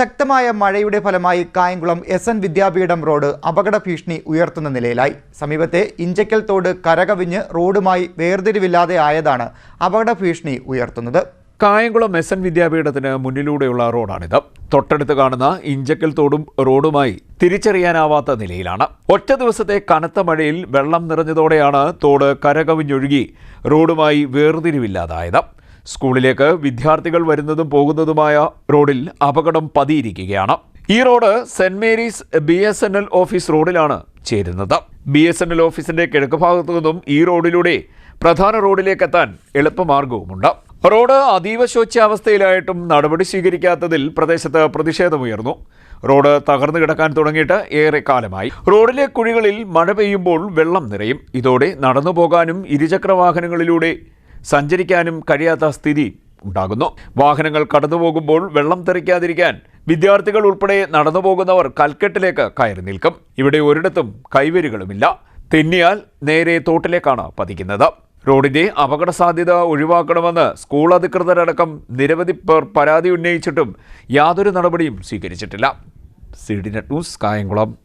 ശക്തമായ മഴയുടെ ഫലമായി Kayamkulam S N Vidyapeetham road അപകട ഭീഷണി ഉയർത്തുന്ന നിലയിലായി. സമീപത്തെ ഇഞ്ചക്കൽ തോട് കരകവിഞ്ഞ് റോഡുമായി വേർതിരിവില്ലാതെ ആയതാണ് അപകട ഭീഷണി ഉയർത്തുന്നത്. കായംകുളം എസ് എൻ വിദ്യാപീഠത്തിന് മുന്നിലൂടെയുള്ള റോഡാണിത്. തൊട്ടടുത്ത് കാണുന്ന ഇഞ്ചക്കൽ തോടും റോഡുമായി തിരിച്ചറിയാനാവാത്ത നിലയിലാണ്. ഒറ്റ ദിവസത്തെ കനത്ത മഴയിൽ വെള്ളം നിറഞ്ഞതോടെയാണ് തോട് കരകവിഞ്ഞൊഴുകി റോഡുമായി വേർതിരിവില്ലാതായത്. സ്കൂളിലേക്ക് വിദ്യാർത്ഥികൾ വരുന്നതും പോകുന്നതുമായ റോഡിൽ അപകടം പതിയിരിക്കുകയാണ്. ഈ road Saint Mary's B S N L office റോഡിലാണ് ചേരുന്നത്. ബി എസ് എൻ എൽ ഓഫീസിന്റെ കിഴക്ക് ഭാഗത്തു നിന്നും ഈ റോഡിലൂടെ പ്രധാന റോഡിലേക്ക് എത്താൻ എളുപ്പമാർഗവുമുണ്ട്. റോഡ് അതീവ ശോച്യാവസ്ഥയിലായിട്ടും നടപടി സ്വീകരിക്കാത്തതിൽ പ്രദേശത്ത് പ്രതിഷേധമുയർന്നു. റോഡ് തകർന്നു കിടക്കാൻ തുടങ്ങിയിട്ട് ഏറെ കാലമായി. റോഡിലെ കുഴികളിൽ മഴ പെയ്യുമ്പോൾ വെള്ളം നിറയും. ഇതോടെ നടന്നു പോകാനും ഇരുചക്ര വാഹനങ്ങളിലൂടെ സഞ്ചരിക്കാനും കഴിയാത്ത സ്ഥിതി ഉണ്ടാകുന്നു. വാഹനങ്ങൾ കടന്നുപോകുമ്പോൾ വെള്ളം തെറിക്കാതിരിക്കാൻ വിദ്യാർത്ഥികൾ ഉൾപ്പെടെ നടന്നു പോകുന്നവർ കൽക്കെട്ടിലേക്ക് കയറി നിൽക്കും. ഇവിടെ ഒരിടത്തും കൈവരികളുമില്ല. തെന്നിയാൽ നേരെ തോട്ടിലേക്കാണ് പതിക്കുന്നത്. റോഡിന്റെ അപകട സാധ്യത ഒഴിവാക്കണമെന്ന് സ്കൂൾ അധികൃതരടക്കം നിരവധി പേർ പരാതി ഉന്നയിച്ചിട്ടും യാതൊരു നടപടിയും സ്വീകരിച്ചിട്ടില്ല. C D news Kayamkulam.